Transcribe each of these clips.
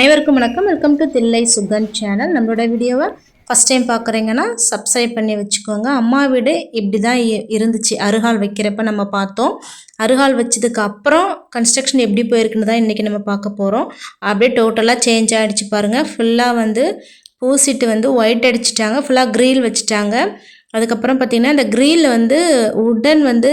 அனைவருக்கும் வணக்கம். Welcome to Thillai Sugan channel நம்மளோட வீடியோவை ஃபஸ்ட் டைம் பார்க்குறீங்கன்னா சப்ஸ்கிரைப் பண்ணி வச்சுக்கோங்க. அம்மா வீடு இப்படி தான் இருந்துச்சு. அருகால் வைக்கிறப்ப நம்ம பார்த்தோம். அருகால் வச்சதுக்கு அப்புறம் கன்ஸ்ட்ரக்ஷன் எப்படி போயிருக்குன்னு தான் இன்றைக்கி நம்ம பார்க்க போகிறோம் அப்படியே டோட்டலாக சேஞ்ச் ஆகிடுச்சு பாருங்கள் ஃபுல்லாக வந்து பூசிட்டு வந்து ஒயிட் அடிச்சிட்டாங்க. ஃபுல்லாக க்ரீல் வச்சுட்டாங்க. அதுக்கப்புறம் பார்த்திங்கன்னா இந்த க்ரீல் வந்து உடன் வந்து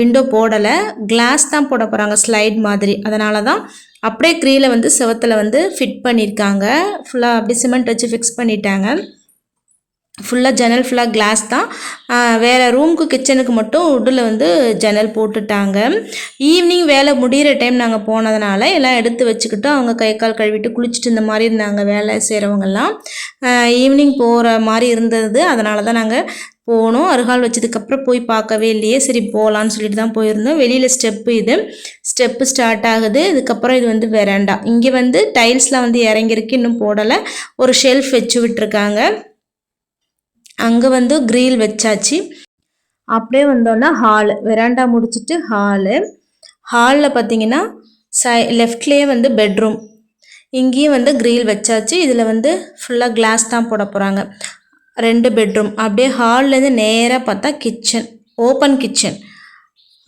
விண்டோ போடலை. கிளாஸ் தான் போட போகிறாங்க ஸ்லைட் மாதிரி. அதனால தான் அப்படியே க்ரீல வந்து செவத்தில் வந்து ஃபிட் பண்ணியிருக்காங்க ஃபுல்லாக அப்படியே சிமெண்ட் வச்சு ஃபிக்ஸ் பண்ணிட்டாங்க. ஃபுல்லாக ஜன்னல் ஃபுல்லாக கிளாஸ் தான். வேறு வேற ரூமுக்கு கிச்சனுக்கு மட்டும் உட்டில் வந்து ஜன்னல் போட்டுட்டாங்க. ஈவினிங் வேலை முடிகிற டைம் நாங்கள் போனதுனால எல்லாம் எடுத்து வச்சுக்கிட்டு அவங்க கை கால் கழுவிட்டு குளிச்சுட்டு இந்த மாதிரி இருந்தாங்க வேலை செய்கிறவங்கெல்லாம் ஈவினிங் போகிற மாதிரி இருந்தது. அதனால தான் நாங்கள் போனோம். அருகால் வச்சதுக்கப்புறம் போய் பார்க்கவே இல்லையே. சரி போகலான்னு சொல்லிட்டு தான் போயிருந்தோம். வெளியில் ஸ்டெப்பு இது. ஸ்டெப்பு ஸ்டார்ட் ஆகுது. இதுக்கப்புறம் இது வந்து வெராண்டா இங்கே வந்து டைல்ஸ்லாம் வந்து இறங்கியிருக்கு. இன்னும் போடலை. ஒரு ஷெல்ஃப் வச்சு விட்டுருக்காங்க. அங்கே வந்து கிரில் வச்சாச்சு. அப்படியே வந்தோன்னா ஹாலு வெராண்டா முடிச்சுட்டு ஹாலு ஹாலில் பார்த்தீங்கன்னா சை லெஃப்ட்லேயே வந்து பெட்ரூம் இங்கேயும் வந்து கிரில் வச்சாச்சு. இதில் வந்து ஃபுல்லாக கிளாஸ் தான் போட போகிறாங்க ரெண்டு பெட்ரூம் அப்படியே ஹால்லேருந்து நேராக பார்த்தா கிச்சன் ஓப்பன் கிச்சன்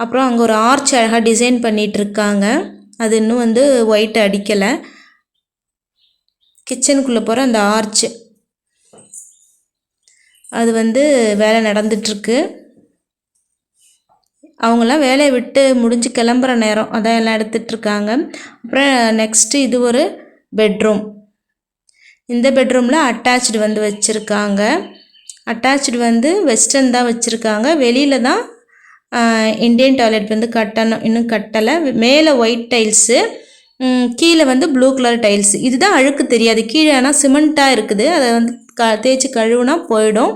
அப்புறம் அங்கே ஒரு ஆர்ச் அழகாக டிசைன் பண்ணிகிட்டு இருக்காங்க. அது இன்னும் வந்து ஒயிட் அடிக்கலை. கிச்சனுக்குள்ளே போகிற அந்த ஆர்ச் அது வந்து வேலை நடந்துட்டுருக்கு. அவங்களாம் வேலையை விட்டு முடிஞ்சு கிளம்புற நேரம். அதான் எல்லாம் எடுத்துட்ருக்காங்க அப்புறம் நெக்ஸ்ட்டு இது ஒரு பெட்ரூம் இந்த பெட்ரூமில் அட்டாச்சு வந்து வச்சுருக்காங்க. அட்டாச்சு வந்து வெஸ்டர்ன் தான் வச்சுருக்காங்க. வெளியில் தான் இந்தியன் டாய்லெட் வந்து கட்டணும். இன்னும் கட்டலை. மேலே ஒயிட் டைல்ஸு கீழே வந்து ப்ளூ கலர் டைல்ஸ் இதுதான் அழுக்கு தெரியாது. கீழே ஆனால் சிமெண்ட்டாக இருக்குது. அதை வந்து க தேய்ச்சி கழுவுனா போயிடும்.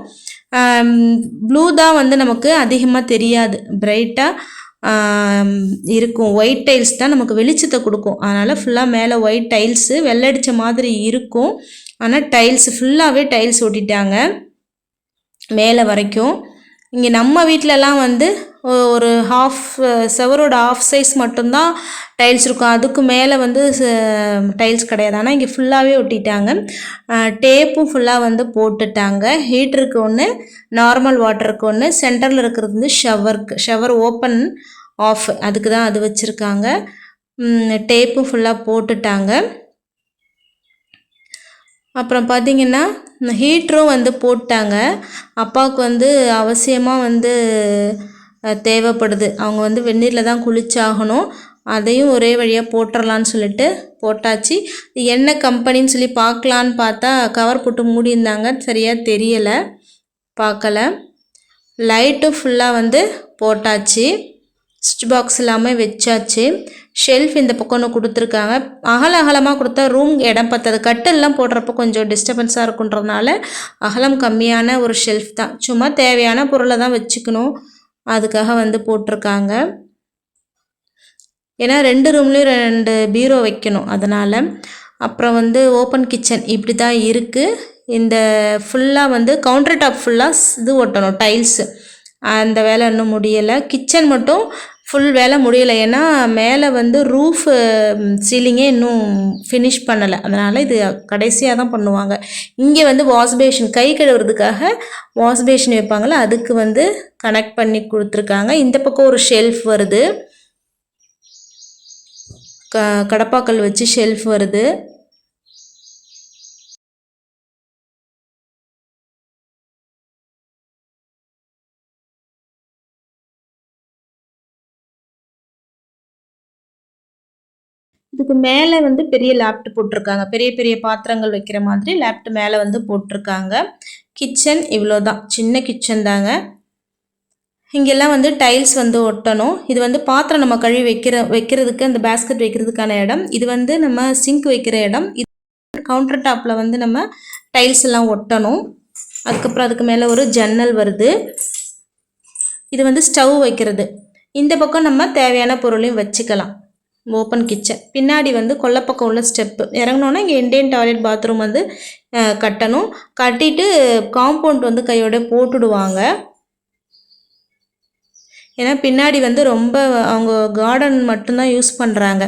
ப்ளூ தான் வந்து நமக்கு அதிகமாக தெரியாது. பிரைட்டாக இருக்கும். ஒயிட் டைல்ஸ் தான் நமக்கு வெளிச்சத்தை கொடுக்கும். அதனால் ஃபுல்லாக மேலே ஒயிட் டைல்ஸு வெள்ளடிச்ச மாதிரி இருக்கும். ஆனால் டைல்ஸ் ஃபுல்லாகவே டைல்ஸ் ஒட்டிட்டாங்க. மேலே வரைக்கும். இங்கே நம்ம வீட்டிலலாம் வந்து ஒரு ஹாஃப் செவரோட ஹாஃப் சைஸ் மட்டும்தான் டைல்ஸ் இருக்கும். அதுக்கு மேலே வந்து டைல்ஸ் கிடையாது. ஆனால் இங்கே ஃபுல்லாகவே ஒட்டிட்டாங்க. டேப்பும் ஃபுல்லாக வந்து போட்டுட்டாங்க. ஹீட்டருக்கு ஒன்று நார்மல் வாட்டருக்கு ஒன்று சென்டரில் இருக்கிறது வந்து ஷவருக்கு ஷவர் ஓப்பன் ஆஃப் அதுக்கு தான் அது வச்சுருக்காங்க. டேப்பும் ஃபுல்லாக போட்டுட்டாங்க. அப்புறம் பார்த்திங்கன்னா ஹீட்டரும் வந்து போட்டாங்க. அப்பாவுக்கு வந்து அவசியமாக வந்து தேவைப்படுது. அவங்க வந்து வெந்நீரில் தான் குளிச்சாகணும். அதையும் ஒரே வழியாக போட்டுடலான்னு சொல்லிட்டு போட்டாச்சு. என்ன கம்பெனின்னு சொல்லி பார்க்கலான்னு பார்த்தா கவர் போட்டு மூடியிருந்தாங்க. சரியாக தெரியலை. பார்க்கல லைட்டும் ஃபுல்லாக வந்து போட்டாச்சு. ஸ்விட்ச் பாக்ஸ் எல்லாமே வச்சாச்சு. ஷெல்ஃப் இந்த பக்கம் ஒன்று கொடுத்துருக்காங்க. அகல அகலமாக கொடுத்தா ரூம் இடம் பத்தாது. கட்டெல்லாம் போடுறப்போ கொஞ்சம் டிஸ்டர்பன்ஸாக இருக்குன்றதுனால அகலம் கம்மியான ஒரு ஷெல்ஃப் தான். சும்மா தேவையான பொருளை தான் வச்சுக்கணும். அதுக்காக வந்து போட்டிருக்காங்க. ஏன்னா ரெண்டு ரூம்லேயும் ரெண்டு பீரோ வைக்கணும். அதனால் அப்புறம் வந்து ஓப்பன் கிச்சன் இப்படி தான் இருக்குது இந்த ஃபுல்லாக வந்து கவுண்டர் டாப் ஃபுல்லாக இது ஒட்டணும் டைல்ஸு அந்த வேலை இன்னும் முடியலை. கிச்சன் மட்டும் ஃபுல் வேலை முடியலை. ஏன்னா மேலே வந்து ரூஃப் சீலிங்கே இன்னும் ஃபினிஷ் பண்ணலை. அதனால் இது கடைசியாக தான் பண்ணுவாங்க. இங்கே வந்து வாஷ்பேஷன் கை கழுவுறதுக்காக வாஷ்பேஷன் வைப்பாங்கள அதுக்கு வந்து கனெக்ட் பண்ணி கொடுத்துருக்காங்க. இந்த பக்கம் ஒரு ஷெல்ஃப் வருது. க கடப்பாக்கல் வச்சு ஷெல்ஃப் வருது. இதுக்கு மேலே வந்து பெரிய லேப்ட் போட்டிருக்காங்க. பெரிய பெரிய பாத்திரங்கள் வைக்கிற மாதிரி லேப்ட் மேலே வந்து போட்டிருக்காங்க. கிச்சன் இவ்வளோ தான் சின்ன கிச்சன் தாங்க. இங்கெல்லாம் வந்து டைல்ஸ் வந்து ஒட்டணும். இது வந்து பாத்திரம் நம்ம கழுவி வைக்கிற வைக்கிறதுக்கு அந்த பேஸ்கெட் வைக்கிறதுக்கான இடம். இது வந்து நம்ம சிங்க் வைக்கிற இடம். இது கவுண்டர் டாப்பில் வந்து நம்ம டைல்ஸ் எல்லாம் ஒட்டணும். அதுக்கப்புறம் அதுக்கு மேலே ஒரு ஜன்னல் வருது. இது வந்து ஸ்டவ் வைக்கிறது. இந்த பக்கம் நம்ம தேவையான பொருளையும் வச்சுக்கலாம். ஓப்பன் கிச்சன் பின்னாடி வந்து கொல்லப்பக்கம் உள்ள ஸ்டெப்பு இறங்கினோன்னா இங்கே இண்டியன் டாய்லெட் பாத்ரூம் வந்து கட்டணும். கட்டிட்டு காம்பவுண்ட் வந்து கையோட போட்டுடுவாங்க. ஏன்னா பின்னாடி வந்து ரொம்ப அவங்க கார்டன் மட்டும்தான் யூஸ் பண்ணுறாங்க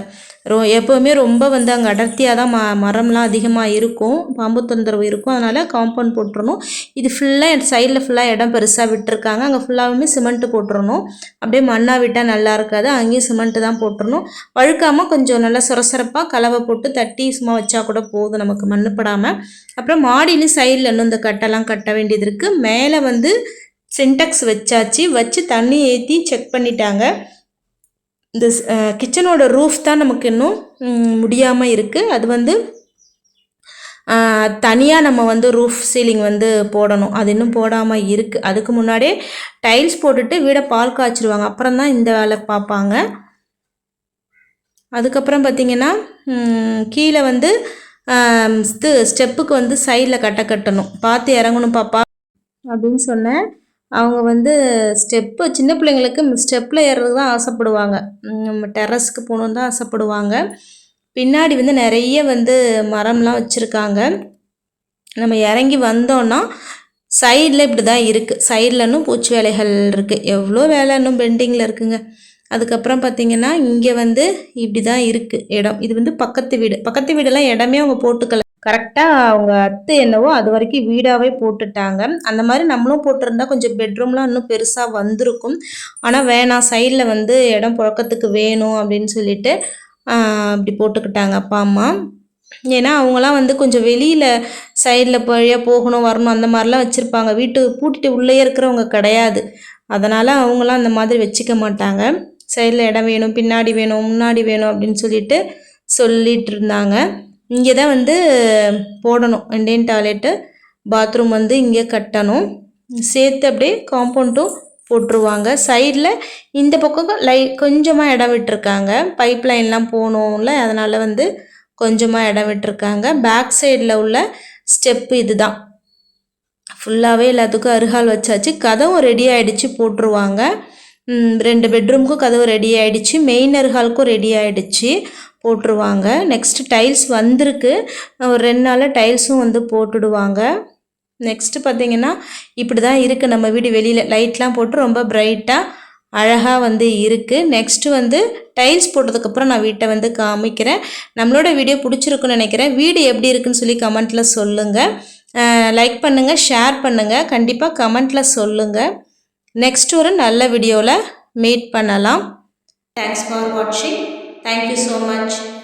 ரொ எப்போவுமே ரொம்ப வந்து அங்கே அடர்த்தியாக தான் ம மரம்லாம் அதிகமாக இருக்கும். பாம்பு தொந்தரவு இருக்கும். அதனால் காம்பவுண்ட் போட்டுறணும். இது ஃபுல்லாக என் சைடில் ஃபுல்லாக இடம் பெருசாக விட்டுருக்காங்க. அங்கே ஃபுல்லாகவுமே சிமெண்ட்டு போட்டுறணும். அப்படியே மண்ணாக விட்டால் நல்லா இருக்காது. அங்கேயும் சிமெண்ட்டு தான் போட்டுறணும். வழுக்காமல் கொஞ்சம் நல்லா சுரசுரப்பாக கலவை போட்டு தட்டி சும்மா வச்சா கூட போதும். நமக்கு மண்ணுப்படாமல் அப்புறம் மாடியிலையும் சைடில் இன்னும் இந்த கட்டெல்லாம் கட்ட வேண்டியது இருக்குது மேலே வந்து சின்டெக்ஸ் வச்சாச்சு வச்சு தண்ணி ஏற்றி செக் பண்ணிட்டாங்க. இந்த கிச்சனோட ரூஃப் தான் நமக்கு இன்னும் முடியாமல் இருக்குது அது வந்து தனியாக நம்ம வந்து ரூஃப் சீலிங் வந்து போடணும். அது இன்னும் போடாமல் இருக்குது அதுக்கு முன்னாடியே டைல்ஸ் போட்டுட்டு வீடை பால் காய்ச்சிடுவாங்க அப்புறம் தான் இந்த வேலை பார்ப்பாங்க. அதுக்கப்புறம் பார்த்திங்கன்னா கீழே வந்து இது ஸ்டெப்புக்கு வந்து சைடில் கட்ட கட்டணும். பார்த்து இறங்கணும் பாப்பா. அப்படின்னு சொன்னேன். அவங்க வந்து ஸ்டெப்பு சின்ன பிள்ளைங்களுக்கு ஸ்டெப்பில் ஏறுறது தான் ஆசைப்படுவாங்க. டெரஸ்க்கு போகணுன்னு தான் ஆசைப்படுவாங்க. பின்னாடி வந்து நிறைய வந்து மரம்லாம் வச்சுருக்காங்க. நம்ம இறங்கி வந்தோன்னா சைடில் இப்படி தான் இருக்குது சைடில் இன்னும் பூச்சி வேலைகள் இருக்குது எவ்வளோ வேலை இன்னும் பெண்டிங்கில் இருக்குங்க. அதுக்கப்புறம் பார்த்திங்கன்னா இங்கே வந்து இப்படி தான் இருக்குது இடம். இது வந்து பக்கத்து வீடு. பக்கத்து வீடெல்லாம் இடமே அவங்க போட்டுக்கல. கரெக்டாக அவங்க அத்தை என்னவோ அது வரைக்கும் வீடாகவே போட்டுட்டாங்க. அந்த மாதிரி நம்மளும் போட்டிருந்தா கொஞ்சம் பெட்ரூம்லாம் இன்னும் பெருசாக வந்திருக்கும். ஆனால் வேணாம் சைடில் வந்து இடம் புழக்கத்துக்கு வேணும் அப்படின்னு சொல்லிட்டு அப்படி போட்டுக்கிட்டாங்க அப்பா அம்மா. ஏன்னா அவங்களாம் வந்து கொஞ்சம் வெளியில் சைடில் வழியாக போகணும் வரணும் அந்த மாதிரிலாம் வச்சுருப்பாங்க. வீட்டு பூட்டிட்டு உள்ளே இருக்கிறவங்க கிடையாது. அதனால் அவங்களாம் அந்த மாதிரி வச்சுக்க மாட்டாங்க. சைடில் இடம் வேணும் பின்னாடி வேணும் முன்னாடி வேணும் அப்படின்னு சொல்லிட்டு சொல்லிட்டு இருந்தாங்க. இங்கே தான் வந்து போடணும். இண்டியன் டாய்லெட்டு பாத்ரூம் வந்து இங்கே கட்டணும். சேர்த்து அப்படியே காம்பவுண்டும் போட்டுருவாங்க. சைடில் இந்த பக்கம் லை கொஞ்சமாக இடம் விட்டுருக்காங்க. பைப் லைன்லாம் போகணும்ல அதனால் வந்து கொஞ்சமாக இடம் விட்டுருக்காங்க. பேக் சைடில் உள்ள ஸ்டெப்பு இது தான் ஃபுல்லாகவே எல்லாத்துக்கும் அருகால் வச்சாச்சு. கதவும் ரெடி ஆகிடுச்சு போட்டுருவாங்க. ரெண்டு பெட்ரூமுக்கும் கதவு ரெடி ஆகிடுச்சு மெயின் அருகாலுக்கும் ரெடி ஆகிடுச்சு போட்டுருவாங்க. நெக்ஸ்ட்டு டைல்ஸ் வந்திருக்கு. ஒரு ரெண்டு நாளில் டைல்ஸும் வந்து போட்டுடுவாங்க. நெக்ஸ்ட்டு பார்த்திங்கன்னா இப்படி தான் இருக்குது நம்ம வீடு வெளியில் லைட்லாம் போட்டு ரொம்ப பிரைட்டாக அழகாக வந்து இருக்குது நெக்ஸ்ட்டு வந்து டைல்ஸ் போட்டதுக்கப்புறம் நான் வீட்டை வந்து காமிக்கிறேன். நம்மளோட வீடியோ பிடிச்சிருக்குன்னு நினைக்கிறேன். வீடு எப்படி இருக்குன்னு சொல்லி கமெண்ட்டில் சொல்லுங்கள் லைக் பண்ணுங்கள் ஷேர் பண்ணுங்கள் கண்டிப்பாக கமெண்ட்டில் சொல்லுங்கள் நெக்ஸ்ட் ஒரு நல்ல வீடியோவில் மீட் பண்ணலாம். தேங்க்ஸ் ஃபார் வாட்சிங் Thank you so much.